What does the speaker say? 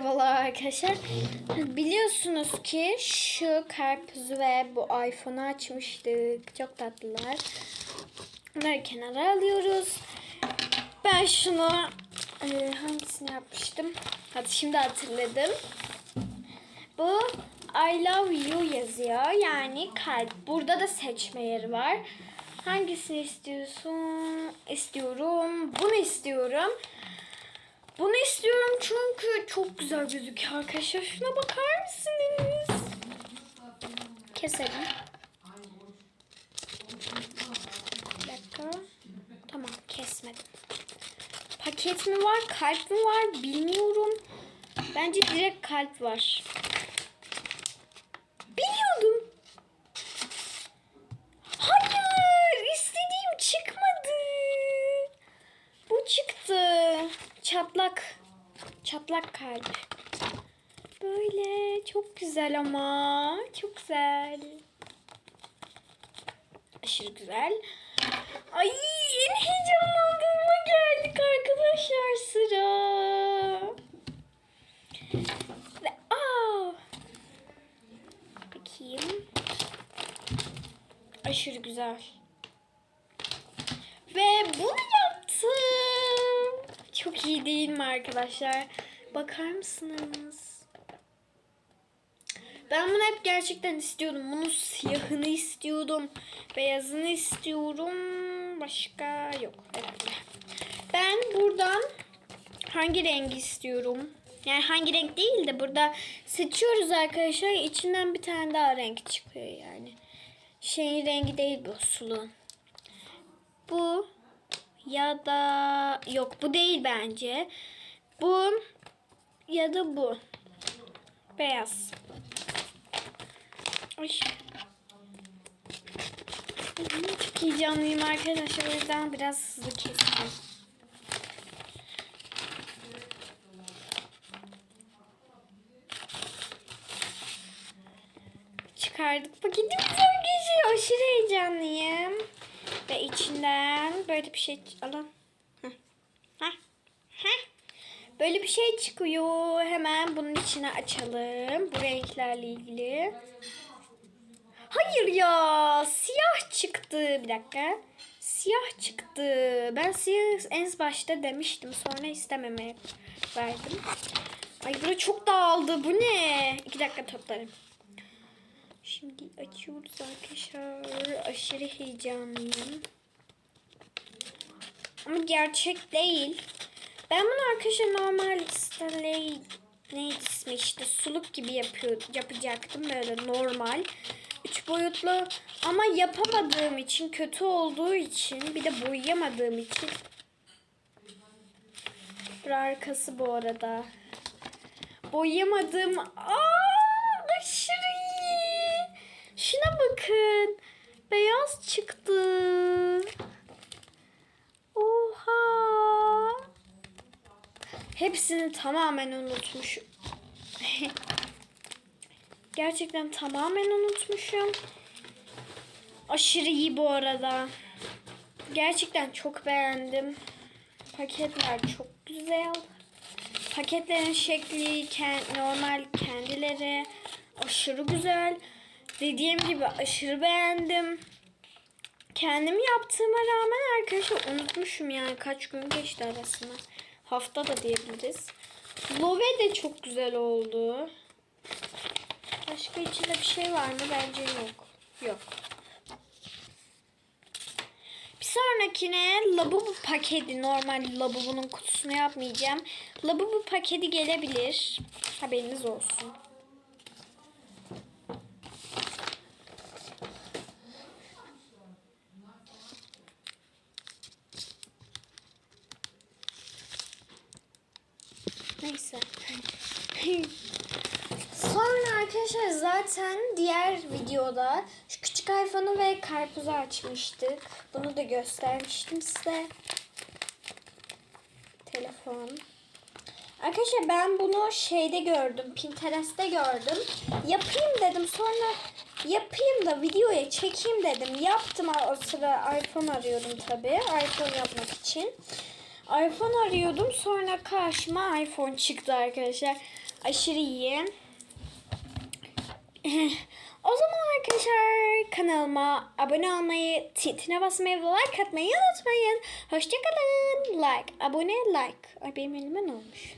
Merhabalar arkadaşlar. Biliyorsunuz ki şu karpuzu ve bu iPhone'u açmıştık. Çok tatlılar. Bunları kenara alıyoruz. Ben şunu e, hangisini yapmıştım? Hadi şimdi hatırladım. Bu I love you yazıyor. Yani kalp. Burada da seçme yeri var. Hangisini istiyorsun? İstiyorum. Bunu istiyorum. Bunu istiyorum çünkü çok güzel gözüküyor arkadaşlar. Şuna bakar mısınız? Keselim. Bir dakika. Tamam kesmedim. Paket mi var, kalp mi var bilmiyorum. Bence direkt kalp var. Biliyordum. Hayır, istediğim çıkmadı. Bu çıktı. Çatlak. Çatlak kalp. Böyle çok güzel ama. Çok güzel. Aşırı güzel. Ay en heyecanlandığıma geldik arkadaşlar sıra. Ve aa. Bakayım. Aşırı güzel. Ve bunu yaptım. Çok iyi değil mi arkadaşlar? Bakar mısınız? Ben bunu hep gerçekten istiyordum. Bunun siyahını istiyordum. Beyazını istiyorum. Başka yok herhalde. Ben buradan hangi rengi istiyorum? Yani hangi renk değil de burada seçiyoruz arkadaşlar. İçinden bir tane daha renk çıkıyor yani. Şeyin rengi değil bu sulu. Bu ya da yok bu değil bence. Bu ya da bu. Beyaz. Ay. Çok heyecanlıyım arkadaşlar. O yüzden biraz hızlı kestim. Çıkardık paketimizi arkadaşlar. Aşırı heyecanlıyım. Ve içinden böyle bir şey alın. Böyle bir şey çıkıyor. Hemen bunun içine açalım. Bu renklerle ilgili. Hayır ya. Siyah çıktı. Bir dakika. Siyah çıktı. Ben siyah en başta demiştim. Sonra istememeye verdim. Ay burası çok dağıldı. Bu ne? İki dakika toplarım. Şimdi açıyoruz arkadaşlar. Aşırı heyecanlıyım. Ama gerçek değil. Ben bunu arkadaşlar normal Stanley neydi ismi işte suluk gibi yapıyor, yapacaktım böyle normal. Üç boyutlu ama yapamadığım için kötü olduğu için bir de boyayamadığım için bir arkası bu arada. Boyayamadığım aa aşırı iyi. Şuna bakın. Beyaz çıktı. Oha. Hepsini tamamen unutmuşum. Gerçekten tamamen unutmuşum. Aşırı iyi bu arada. Gerçekten çok beğendim. Paketler çok güzel. Paketlerin şekli normal kendileri aşırı güzel. Dediğim gibi aşırı beğendim. Kendim yaptığıma rağmen arkadaşlar unutmuşum yani kaç gün geçti arasında. Hafta da diyebiliriz. Love de çok güzel oldu. Başka içinde bir şey var mı? Bence yok. Yok. Bir sonrakine Labubu paketi normal Labubu'nun kutusunu yapmayacağım. Labubu paketi gelebilir. Haberiniz olsun. Neyse. Sonra arkadaşlar zaten diğer videoda şu küçük iPhone'u ve karpuzu açmıştık. Bunu da göstermiştim size. Telefon. Arkadaşlar ben bunu şeyde gördüm. Pinterest'te gördüm. Yapayım dedim. Sonra yapayım da videoya çekeyim dedim. Yaptım o sıra iPhone arıyordum tabii. iPhone yapmak için. iPhone arıyordum. Sonra karşıma iPhone çıktı arkadaşlar. Aşırı iyi. O zaman arkadaşlar kanalıma abone olmayı, titine basmayı ve like atmayı unutmayın. Hoşçakalın. Like, abone, like. Ay benim elime ne olmuş?